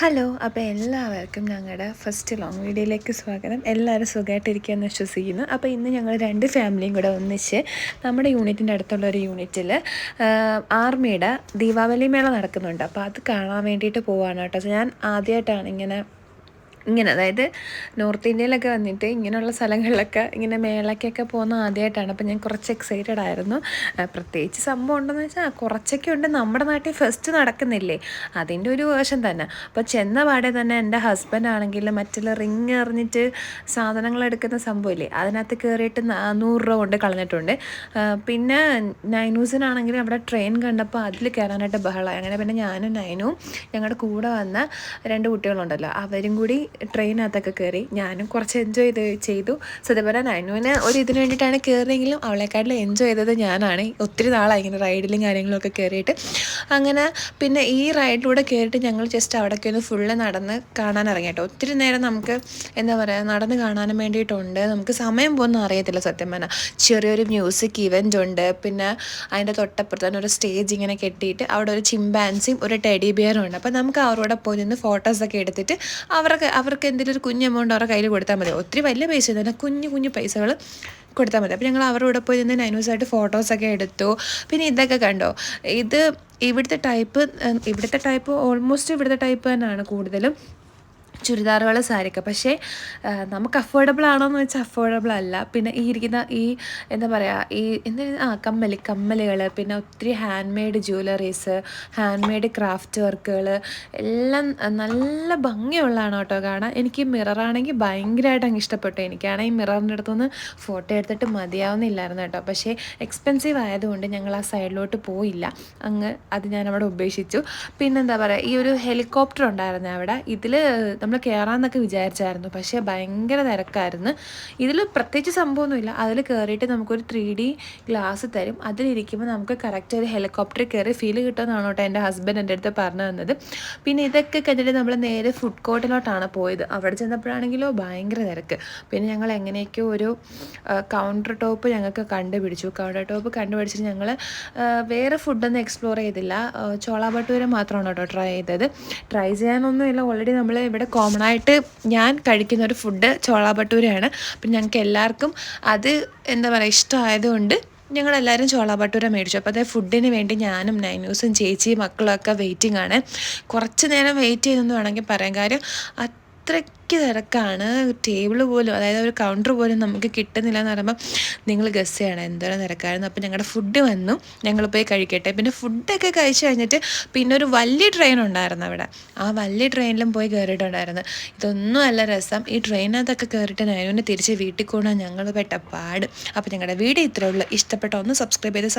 Hello അപ്പോൾ എല്ലാവർക്കും ഞങ്ങളുടെ ഫസ്റ്റ് ലോങ് വീഡിയോയിലേക്ക് സ്വാഗതം. എല്ലാവരും സുഖമായിട്ടിരിക്കുകയെന്ന് വിശ്വസിക്കുന്നു. അപ്പോൾ ഇന്ന് ഞങ്ങൾ രണ്ട് ഫാമിലിയും കൂടെ ഒന്നിച്ച് നമ്മുടെ യൂണിറ്റിന്റെ അടുത്തുള്ള ഒരു യൂണിറ്റിൽ ആർമിയുടെ ദീപാവലി മേള നടക്കുന്നുണ്ട്. അപ്പോൾ അത് കാണാൻ വേണ്ടിയിട്ട് പോവാണ് കേട്ടോ. ഞാൻ ആദ്യമായിട്ടാണ് ഇങ്ങനെ ഇങ്ങനെ അതായത് നോർത്ത് ഇന്ത്യയിലൊക്കെ വന്നിട്ട് ഇങ്ങനെയുള്ള സ്ഥലങ്ങളിലൊക്കെ ഇങ്ങനെ മേളയ്ക്കൊക്കെ പോകുന്ന ആദ്യമായിട്ടാണ് അപ്പോൾ ഞാൻ കുറച്ച് എക്സൈറ്റഡ് ആയിരുന്നു. പ്രത്യേകിച്ച് സംഭവം ഉണ്ടെന്ന് വെച്ചാൽ കുറച്ചൊക്കെ ഉണ്ട്. നമ്മുടെ നാട്ടിൽ ഫസ്റ്റ് നടക്കുന്നില്ലേ? അതിന്റെ ഒരു വേഷം തന്നെ. അപ്പോൾ ചെന്ന പാടെ തന്നെ എന്റെ ഹസ്ബൻഡ് ആണെങ്കിൽ മറ്റുള്ള റിങ് എറിഞ്ഞിട്ട് സാധനങ്ങൾ എടുക്കുന്ന സംഭവമില്ലേ? അതിനകത്ത് കയറിയിട്ട് നൂറ് രൂപ കൊണ്ട് കളഞ്ഞിട്ടുണ്ട്. പിന്നെ നൈനൂസിനാണെങ്കിൽ അവിടെ ട്രെയിൻ കണ്ടപ്പോൾ അതിൽ കയറാനായിട്ട് ബഹളമായി. അങ്ങനെ പിന്നെ ഞാനും നൈനും ഞങ്ങളുടെ കൂടെ വന്ന രണ്ട് കുട്ടികളുണ്ടല്ലോ. അവരും കൂടി ട്രെയിനകത്തൊക്കെ കയറി ഞാനും കുറച്ച് എൻജോയ് ചെയ്ത് ചെയ്തു. സത്യം പറഞ്ഞാൽ നൈനുവിന് ഒരു ഇതിന് വേണ്ടിയിട്ടാണ് കയറിയെങ്കിലും അവളെക്കാട്ടിൽ എൻജോയ് ചെയ്തത് ഞാനാണ്. ഒത്തിരി നാളായി ഇങ്ങനെ റൈഡിലും കാര്യങ്ങളൊക്കെ കയറിയിട്ട് അങ്ങനെ പിന്നെ ഈ റൈഡിലൂടെ കയറിയിട്ട് ഞങ്ങൾ ജസ്റ്റ് അവിടേക്ക് ഒന്ന് ഫുള്ള് നടന്ന് കാണാൻ ഇറങ്ങി കേട്ടോ. ഒത്തിരി നേരം നമുക്ക് എന്താ പറയുക നടന്ന് കാണാനും വേണ്ടിയിട്ടുണ്ട്. നമുക്ക് സമയം പോകുന്ന അറിയത്തില്ല സത്യം പറഞ്ഞാൽ ചെറിയൊരു മ്യൂസിക് ഇവന്റ് ഉണ്ട്. പിന്നെ അതിന്റെ തൊട്ടപ്പുറത്ത് തന്നെ ഒരു സ്റ്റേജ് ഇങ്ങനെ കെട്ടിയിട്ട് അവിടെ ഒരു ചിമ്പാൻസിയും ഒരു ടെഡി ബിയറും ഉണ്ട്. അപ്പോൾ നമുക്ക് അവരോടെ പോയി നിന്ന് ഫോട്ടോസൊക്കെ എടുത്തിട്ട് അവർക്ക് അവർക്ക് എന്തെങ്കിലും ഒരു കുഞ്ഞ് എമൗണ്ട് അവരുടെ കയ്യിൽ കൊടുത്താൽ മതി. ഒത്തിരി വലിയ പൈസ തന്നെ കുഞ്ഞു കുഞ്ഞു പൈസകൾ കൊടുത്താൽ മതി. അപ്പോൾ ഞങ്ങൾ അവരുടെ പോയി നിന്ന് നൈനൂസായിട്ട് ഫോട്ടോസൊക്കെ എടുത്തു. പിന്നെ ഇതൊക്കെ കണ്ടോ? ഇത് ഇവിടുത്തെ ടൈപ്പ് ഇവിടുത്തെ ടൈപ്പ് ഓൾമോസ്റ്റ് ഇവിടുത്തെ ടൈപ്പ് തന്നെയാണ് കൂടുതലും. ചുരിദാറുകൾ സാരിയൊക്കെ. പക്ഷേ നമുക്ക് അഫോർഡബിൾ ആണോ എന്ന് വെച്ചാൽ അഫോർഡബിൾ അല്ല. പിന്നെ ഈ ഇരിക്കുന്ന ഈ എന്താ പറയുക ഈ എന്താ ആ കമ്മൽ കമ്മലുകൾ പിന്നെ ഒത്തിരി hand made jewelleries hand made craft വർക്കുകൾ എല്ലാം നല്ല ഭംഗിയുള്ളതാണ് കേട്ടോ കാണാൻ. എനിക്ക് മിററാണെങ്കിൽ ഭയങ്കരമായിട്ട് അങ്ങ് ഇഷ്ടപ്പെട്ടു. എനിക്കാണെങ്കിൽ ഈ മിററിന്റെ അടുത്തുനിന്ന് ഫോട്ടോ എടുത്തിട്ട് മതിയാവുന്നില്ലായിരുന്നു കേട്ടോ. പക്ഷേ എക്സ്പെൻസീവ് ആയതുകൊണ്ട് ഞങ്ങൾ ആ സൈഡിലോട്ട് പോയില്ല. അങ്ങ് അത് ഞാൻ അവിടെ ഉപേക്ഷിച്ചു. പിന്നെന്താ പറയുക ഈ ഒരു ഹെലികോപ്റ്റർ ഉണ്ടായിരുന്നു അവിടെ. ഇതിൽ നമ്മൾ കയറാമെന്നൊക്കെ വിചാരിച്ചായിരുന്നു. പക്ഷേ ഭയങ്കര തിരക്കായിരുന്നു. ഇതിൽ പ്രത്യേകിച്ച് സംഭവമൊന്നുമില്ല. അതിൽ കയറിയിട്ട് നമുക്കൊരു ത്രീ ഡി ഗ്ലാസ് തരും. അതിലിരിക്കുമ്പോൾ നമുക്ക് കറക്റ്റ് ഒരു ഹെലികോപ്റ്റർ കയറി ഫീൽ കിട്ടുമെന്നാണ് കേട്ടോ എന്റെ ഹസ്ബൻഡ് എന്റെ അടുത്ത് പറഞ്ഞു തന്നത്. പിന്നെ ഇതൊക്കെ കഴിഞ്ഞിട്ട് നമ്മൾ നേരെ ഫുഡ് കോർട്ടിലോട്ടാണ് പോയത്. അവിടെ ചെന്നപ്പോഴാണെങ്കിലോ ഭയങ്കര തിരക്ക്. പിന്നെ ഞങ്ങൾ എങ്ങനെയൊക്കെയോ ഒരു കൗണ്ടർ ടോപ്പ് ഞങ്ങൾക്ക് കണ്ടുപിടിച്ചു. കൗണ്ടർ ടോപ്പ് കണ്ടുപിടിച്ചിട്ട് ഞങ്ങൾ വേറെ ഫുഡൊന്നും എക്സ്പ്ലോർ ചെയ്തില്ല. ചോളാ ഭട്ടൂര മാത്രമാണ് കേട്ടോ ട്രൈ ചെയ്തത്. ട്രൈ ചെയ്യാനൊന്നുമില്ല. ഓൾറെഡി നമ്മൾ ഇവിടെ കോമൺ ആയിട്ട് ഞാൻ കഴിക്കുന്ന ഒരു ഫുഡ് ചോള ഭട്ടൂരയാണ്. അപ്പം ഞങ്ങൾക്ക് എല്ലാവർക്കും അത് എന്താ പറയുക ഇഷ്ടമായതുകൊണ്ട് ഞങ്ങളെല്ലാവരും ചോള ഭട്ടൂര മേടിച്ചു. അപ്പോൾ അതേ ഫുഡിന് വേണ്ടി ഞാനും നൈനൂസും ചേച്ചിയും മക്കളും ഒക്കെ വെയിറ്റിംഗ് ആണ്. കുറച്ച് നേരം വെയിറ്റ് ചെയ്തെന്ന് വേണമെങ്കിൽ പറയാം കാര്യം അത്രയ്ക്ക് തിരക്കാണ്. ടേബിൾ പോലും അതായത് ഒരു കൗണ്ടർ പോലും നമുക്ക് കിട്ടുന്നില്ല എന്ന് പറയുമ്പോൾ നിങ്ങൾ ഗസ് ചെയ്യണം എന്തോരം തിരക്കായിരുന്നു. അപ്പോൾ ഞങ്ങളുടെ ഫുഡ് വന്നു. ഞങ്ങൾ പോയി കഴിക്കട്ടെ. പിന്നെ ഫുഡൊക്കെ കഴിച്ച് കഴിഞ്ഞിട്ട് പിന്നെ ഒരു വലിയ ട്രെയിൻ ഉണ്ടായിരുന്നു അവിടെ. ആ വലിയ ട്രെയിനിലും പോയി കയറിയിട്ടുണ്ടായിരുന്നു ഇതൊന്നും അല്ല രസം. ഈ ട്രെയിനകത്തൊക്കെ കയറിയിട്ട് നയനുവിനെ തിരിച്ച് വീട്ടിൽ കൂടാൻ ഞങ്ങൾ പെട്ട പാട്. അപ്പോൾ ഞങ്ങളുടെ വീഡിയോ ഇത്രയേ ഉള്ളൂ. ഇഷ്ടപ്പെട്ട ഒന്ന് സബ്സ്ക്രൈബ് ചെയ്ത്